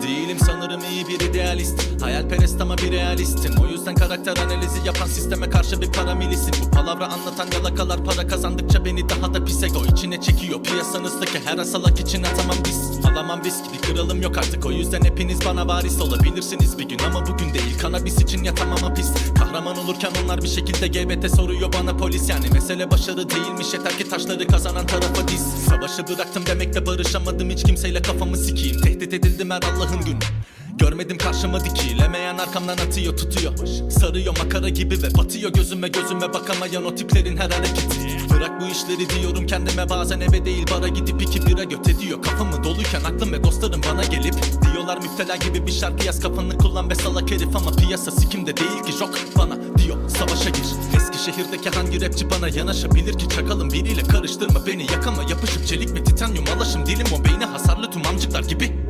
The Değilim sanırım iyi bir idealist. Hayalperest ama bir realistim. O yüzden karakter analizi yapan sisteme karşı bir paramilisim Bu palavra anlatan yalakalar para kazandıkça beni daha da pis ego içine çekiyor. Piyasanızdaki her asalak için atamam dis Alamam risk bir kralım yok artık. O yüzden hepiniz bana varis olabilirsiniz bir gün. Ama bugün değil kanabis için yatamam hapis. Kahraman olurken onlar bir şekilde GBT soruyor bana polis. Yani mesele başarı değilmiş. Yeter ki taşları kazanan tarafa diz. Savaşı bıraktım demekle barışamadım. Hiç kimseyle kafamı sikeyim. Tehdit edildim her Allah'ın günü Görmedim karşıma dikilemeyen arkamdan atıyor tutuyor. Sarıyor makara gibi ve batıyor gözüme gözüme bakamayan o tiplerin her hareketi. Bırak bu işleri diyorum kendime bazen eve değil bara gidip iki bira göt ediyor. Kafamı doluyken aklım ve dostlarım bana gelip Diyorlar müptela gibi bir şarkı yaz kafanı kullan ve salak herif Ama piyasa sikimde değil ki jok bana diyor. Savaşa gir. Eskişehir'deki hangi rapçi bana yanaşabilir ki? Çakalım biriyle karıştırma beni yakama yapışıp çelik ve titanyum alaşım. Dilim o beyni hasarlı tüm amcıklar gibi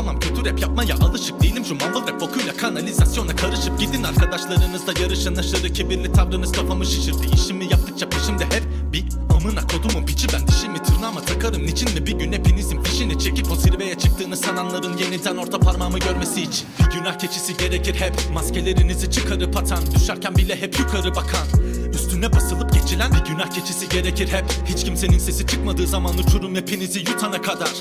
Yapamam kötü rap yapmaya alışık değilim. Şu mumble rap bokuyla kanalizasyona karışıp Gidin. Arkadaşlarınızla yarışın. Aşırı kibirli tavrınız kafamı şişirdi. İşimi yaptıkça peşimde hep bir amına kodumun piçi. Ben dişimi tırnağıma takarım. Niçin mi bir gün hepinizin fişini çekip O zirveye çıktığını sananların yeniden orta parmağımı görmesi için? Bir günah keçisi gerekir. Hep maskelerinizi çıkarıp atan Düşerken bile hep yukarı bakan Üstüne basılıp geçilen bir günah keçisi gerekir hep. Hiç kimsenin sesi çıkmadığı zaman uçurum hepinizi yutana kadar.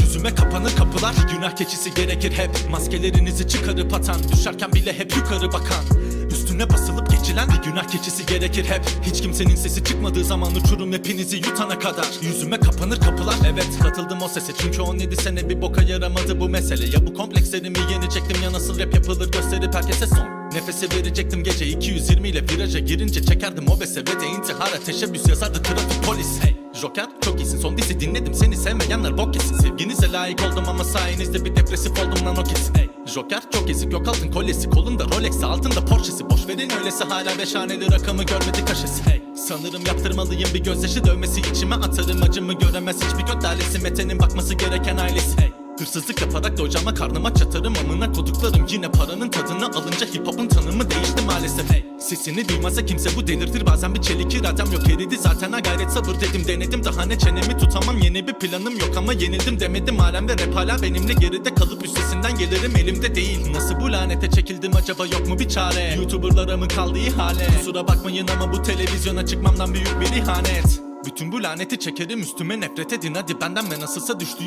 Yüzüme kapanır kapılar günah keçisi gerekir hep. Maskelerinizi çıkarıp atan Düşerken bile hep yukarı bakan. Üstüne basılıp geçilen bir günah keçisi gerekir hep. Hiç kimsenin sesi çıkmadığı zaman uçurum hepinizi yutana kadar. Yüzüme kapanır kapılar Evet katıldım o sese. Çünkü 17 sene bir boka yaramadı bu mesele. Ya bu komplekslerimi yenecektim ya nasıl rap yapılır gösterip herkese son Nefese verecektim gece 220 ile viraja girince çekerdim obese ve de intihara teşebbüs yazardı trafik polis. Hey. Joker çok iyisin son dizi dinledim seni sevmeyenler bok yesin. Sevginize layık oldum ama sayenizde bir depresif oldum lan o kesin. Hey. Joker çok ezik yok altın kolyesi kolunda Rolex'i altında Porsche'si. Boş verin öylesi hala beş haneli rakamı görmedi kaşesi. Hey. Sanırım yaptırmalıyım bir gözyaşı dövmesi içime atarım acımı göremez hiçbir dalesi Mete'nin bakması gereken ailesi. Hey Hırsızlık yaparak da hocama karnıma çatarım. Amına koduklarım Yine paranın tadını alınca hip hop'un tanımı değişti maalesef. Hey. Sesini duymasa kimse bu delirtir. Bazen bir çelik iradem yok. Eridi zaten ha gayret sabır dedim. Denedim daha ne çenemi tutamam. Yeni bir planım yok ama yenildim demedim. Halen ve rap hala benimle geride kalıp üstesinden gelirim. Elimde değil. Nasıl bu lanete çekildim acaba? Yok mu bir çare? Youtuberlara mı kaldı ihale? Kusura bakmayın ama bu televizyona çıkmamdan büyük bir ihanet. Bütün bu laneti çekerim üstüme nefret edin. Hadi benden ve nasılsa düştüğü